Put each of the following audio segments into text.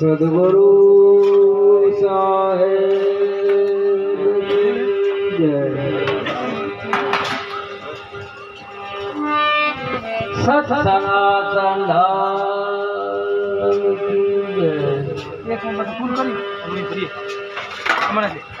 सदगुरु साहेब सत सनातन धर्म एक मिनट पूर्ण करी पूरी करी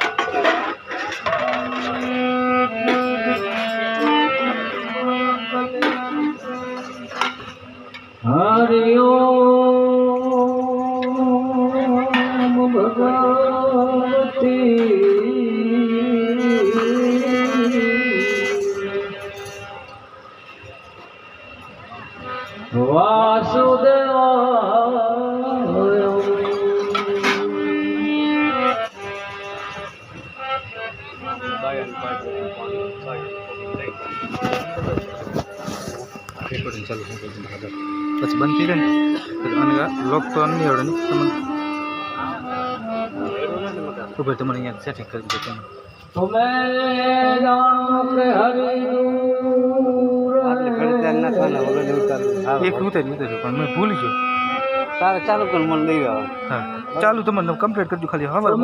પછી બનતી રહે ને? લોક તો નહીં આવડે ને તમને તો ભાઈ તમારે અહીંયા સેટિંગ કરી દીધું તમે. એક પણ મેં ભૂલી ગયો. તારે ચાલુ કર મને લઈ આવે. હા ચાલુ તમારે. કમ્પ્લીટ કરજો ખાલી હવે હું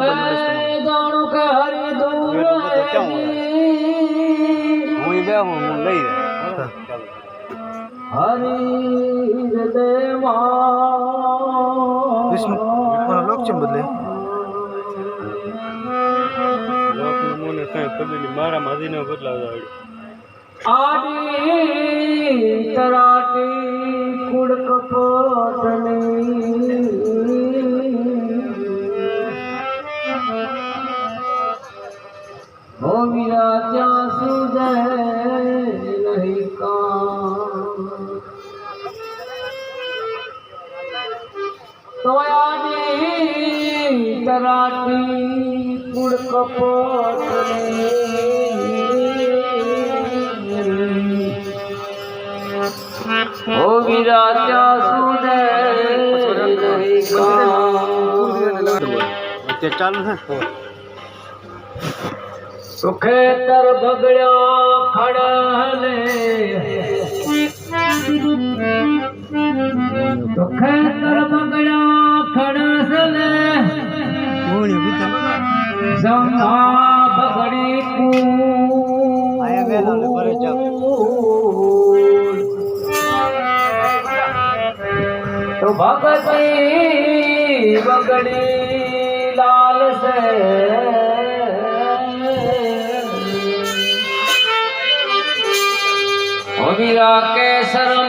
બે હું લઈ જાય વિષ્ણુ મને લોક ચેમ બદલે? મને કઈ ખબર નહીં મારા માધીને બદલાવ આડી તરાટી કુડ કપટની હો વીરા ત્યાં સુધે તરાટી કુડ કપટની ઓ વીરા ત્યાં સુધે નહીં કામ ચાલુ છે સુખે તર બગડ્યા સંઘા બગડી આયા વેલા ને ભરે. તો ભગતી બગડી લાલ સે કેસર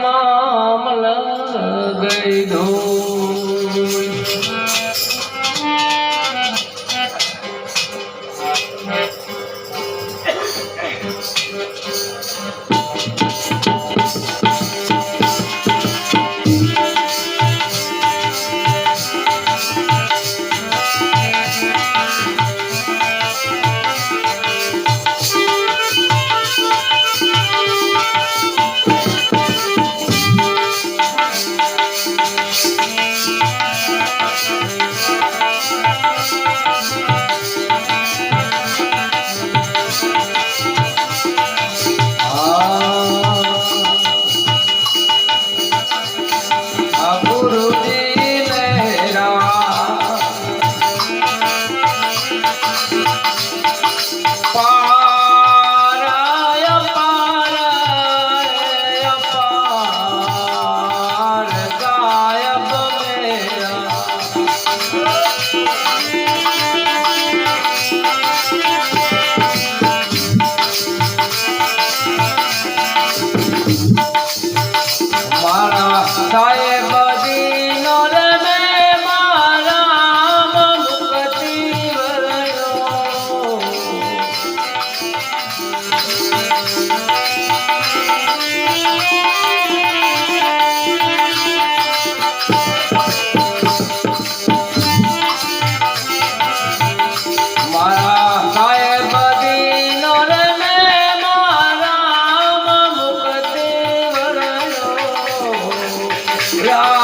Yeah.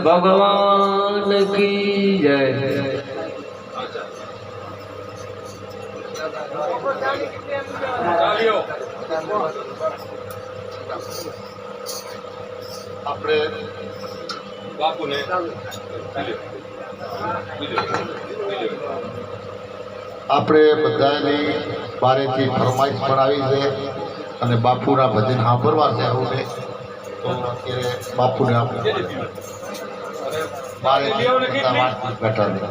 ભગવાન કી જય. આપણે બાપુને આપણે બધાની બારેથી ફરમાઈશ પણ આવી છે અને બાપુના ભજન સાંભળવા છે આવું તો અત્યારે બાપુને આપણે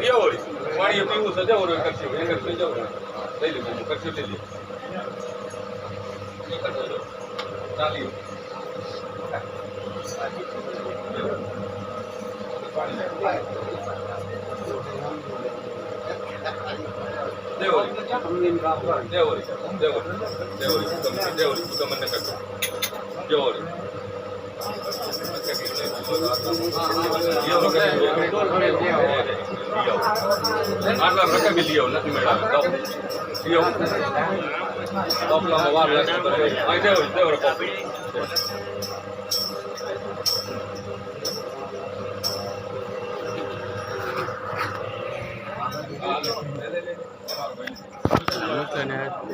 દેવરી દેવરી દેવરી દેવરી દેવરી તમને કરજો દેવરી అట్లా రకం ఇల్లియో మేడం ఇయో లోపల వాళ్ళు అయితే ఇదే ఒక Look at that.